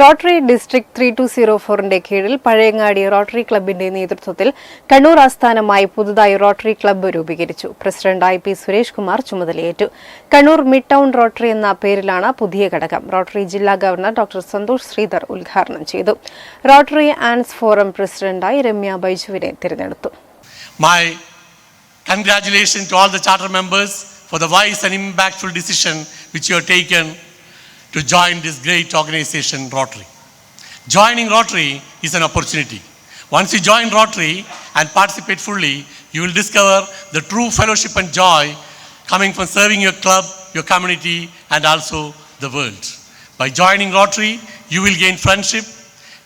Rotary district three two zero ഫോറിന്റെ കീഴിൽ Pazhayangadi rotary ക്ലബിന്റെ നേതൃത്വത്തിൽ കണ്ണൂർ ആസ്ഥാനമായി പുതുതായി റോട്ടറി ക്ലബ്ബ് രൂപീകരിച്ചു. President I P Suresh Kumar ചുമതലയേറ്റു. കണ്ണൂർ മിഡ് ടൗൺ റോട്ടറി എന്ന പേരിലാണ് പുതിയ ഘടകം. റോട്ടറി ജില്ലാ ഗവർണർ ഡോക്ടർ സന്തോഷ് ശ്രീധർ ഉദ്ഘാടനം ചെയ്തു. റോട്ടറി ആൻഡ്സ് ഫോറം പ്രസിഡന്റായി രമ്യ ബൈജുവിനെ തിരഞ്ഞെടുത്തു. Congratulations to all the charter members for the wise and impactful decision which you have taken to join this great organization, Rotary. Joining Rotary is an opportunity. Once you join Rotary and participate fully, you will discover the true fellowship and joy coming from serving your club, your community, and also the world. By joining Rotary, you will gain friendship,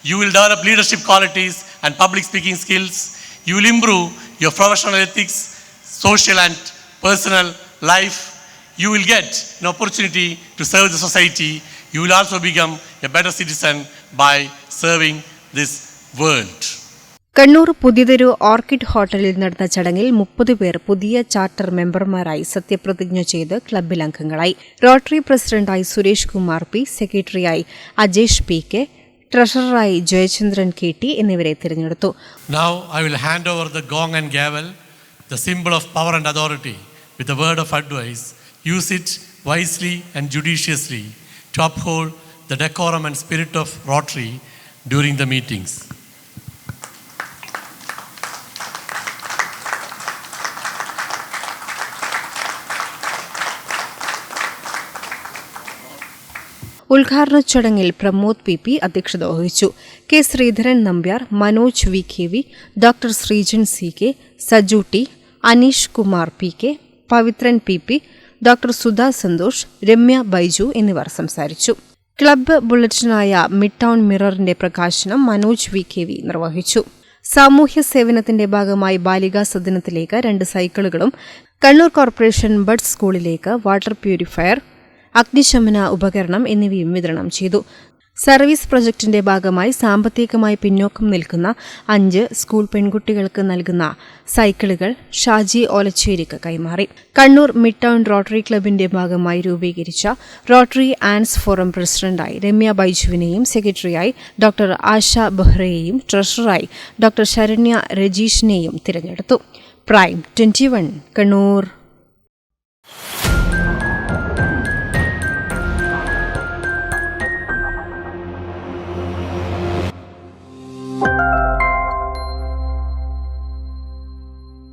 you will develop leadership qualities and public speaking skills. You will improve your professional ethics, social and personal life. You will get an opportunity to serve the society. You will also become a better citizen by serving this world. Kannur പുതിയതൊരു orchid ഹോട്ടലിൽ നടന്ന ചടങ്ങിൽ മുപ്പത് പേർ പുതിയ charter മെമ്പർമാരായി സത്യപ്രതിജ്ഞ ചെയ്ത് ക്ലബ്ബിൽ അംഗങ്ങളായി റോട്ടറി പ്രസിഡന്റായി സുരേഷ് കുമാർ പി സെക്രട്ടറിയായി അജേഷ് പി കെ ട്രഷററായി ജയചന്ദ്രൻ കെ ടി എന്നിവരെ തിരഞ്ഞെടുത്തു Now I will hand over the gong and gavel, the symbol of power and authority, with a word of advice. Use it wisely and judiciously to uphold the decorum and spirit of Rotary during the meetings. ഉദ്ഘാടന ചടങ്ങിൽ Pramod P P അധ്യക്ഷത വഹിച്ചു K Sreedharan Nambiar Manoj V K V doctor Sreejan C K Saju T Aneesh Kumar P K Pavithran P P doctor Sudha Santhosh Ramya Baiju എന്നിവർ സംസാരിച്ചു. Club ബുള്ളറ്റിനായ mid town മിററിന്റെ പ്രകാശനം Manoj V K V നിർവഹിച്ചു. സാമൂഹ്യ സേവനത്തിന്റെ ഭാഗമായി ബാലികാ സദനത്തിലേക്ക് രണ്ട് സൈക്കിളുകളും കണ്ണൂർ കോർപ്പറേഷൻ ബഡ് സ്കൂളിലേക്ക് വാട്ടർ പ്യൂരിഫയർ അഗ്നിശമന ഉപകരണം എന്നിവയും വിതരണം ചെയ്തു. സർവീസ് പ്രൊജക്ടിന്റെ ഭാഗമായി സാമ്പത്തികമായി പിന്നോക്കം നിൽക്കുന്ന അഞ്ച് സ്കൂൾ പെൺകുട്ടികൾക്ക് നൽകുന്ന സൈക്കിളുകൾ ഷാജി ഓലച്ചേരിക്ക് കൈമാറി. കണ്ണൂർ മിഡ് ടൗൺ റോട്ടറി ക്ലബിന്റെ ഭാഗമായി രൂപീകരിച്ച റോട്ടറി ആൻഡ്സ് ഫോറം പ്രസിഡന്റായി രമ്യ ബൈജുവിനെയും സെക്രട്ടറിയായി ഡോക്ടർ ആശ ബെഹ്റയെയും ട്രഷററായി ഡോക്ടർ ശരണ്യ രജീഷിനെയും തിരഞ്ഞെടുത്തു. Prime twenty Kannur.